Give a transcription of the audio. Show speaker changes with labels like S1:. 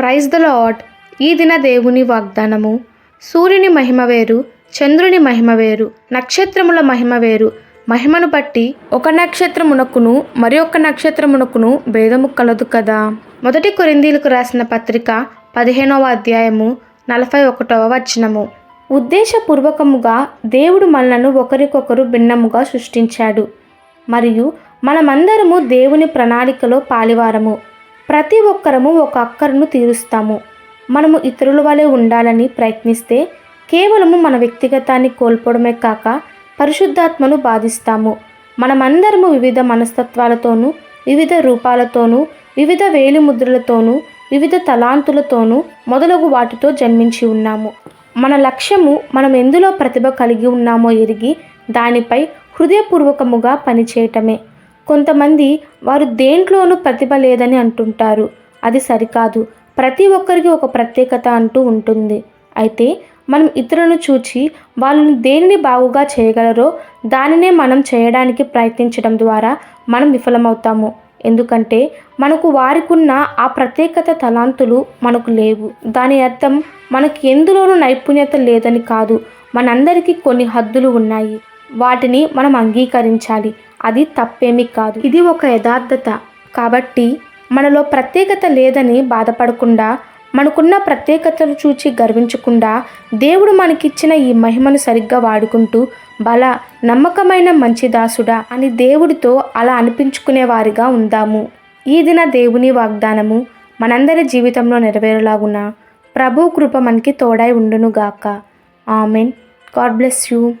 S1: Praise the lord ఈ దిన దేవుని వాగ్దానము. సూర్యుని మహిమ వేరు చంద్రుని మహిమ వేరు నక్షత్రముల మహిమ వేరు. మహిమను బట్టి ఒక నక్షత్రమునకును మరి ఒక నక్షత్రమునకును భేదము కలదు కదా. మొదటి కొరిందీలకు రాసిన పత్రిక పదిహేనవ అధ్యాయము నలభై ఒకటవ వచనము. ఉద్దేశపూర్వకముగా దేవుడు మనలను ఒకరికొకరు భిన్నముగా సృష్టించాడు. మరియు మనమందరము దేవుని ప్రణాళికలో పాలివారము. ప్రతి ఒక్కరము ఒక అక్కరను తీరుస్తాము. మనము ఇతరుల వలె ఉండాలని ప్రయత్నిస్తే కేవలము మన వ్యక్తిగతాన్ని కోల్పోవడమే కాక పరిశుద్ధాత్మను బాధిస్తాము. మనమందరము వివిధ మనస్తత్వాలతోనూ వివిధ రూపాలతోనూ వివిధ వేలిముద్రలతోనూ వివిధ తలాంతులతోనూ మొదలగు వాటితో జన్మించి ఉన్నాము. మన లక్ష్యము మనం ఎందులో ప్రతిభ కలిగి ఉన్నామో ఎరిగి దానిపై హృదయపూర్వకముగా పనిచేయటమే. కొంతమంది వారు దేంట్లోనూ ప్రతిభ లేదని అంటుంటారు. అది సరికాదు. ప్రతి ఒక్కరికి ఒక ప్రత్యేకత అంటూ ఉంటుంది. అయితే మనం ఇతరులను చూచి వాళ్ళని దేనిని బాగుగా చేయగలరో దానినే మనం చేయడానికి ప్రయత్నించడం ద్వారా మనం విఫలమవుతాము. ఎందుకంటే మనకు వారికున్న ఆ ప్రత్యేకత తలాంతులు మనకు లేవు. దాని అర్థం మనకి ఎందులోనూ నైపుణ్యత లేదని కాదు. మనందరికీ కొన్ని హద్దులు ఉన్నాయి. వాటిని మనం అంగీకరించాలి. అది తప్పేమీ కాదు. ఇది ఒక యథార్థత. కాబట్టి మనలో ప్రత్యేకత లేదని బాధపడకుండా మనకున్న ప్రత్యేకతను చూచి గర్వించకుండా దేవుడు మనకిచ్చిన ఈ మహిమను సరిగ్గా వాడుకుంటూ బల నమ్మకమైన మంచి దాసుడా అని దేవుడితో అలా అనిపించుకునే వారిగా ఉందాము. ఈ దిన దేవుని వాగ్దానము మనందరి జీవితంలో నెరవేరేలాగున. ప్రభు కృప మనకి తోడై ఉండునుగాక. ఆమెన్. God bless you.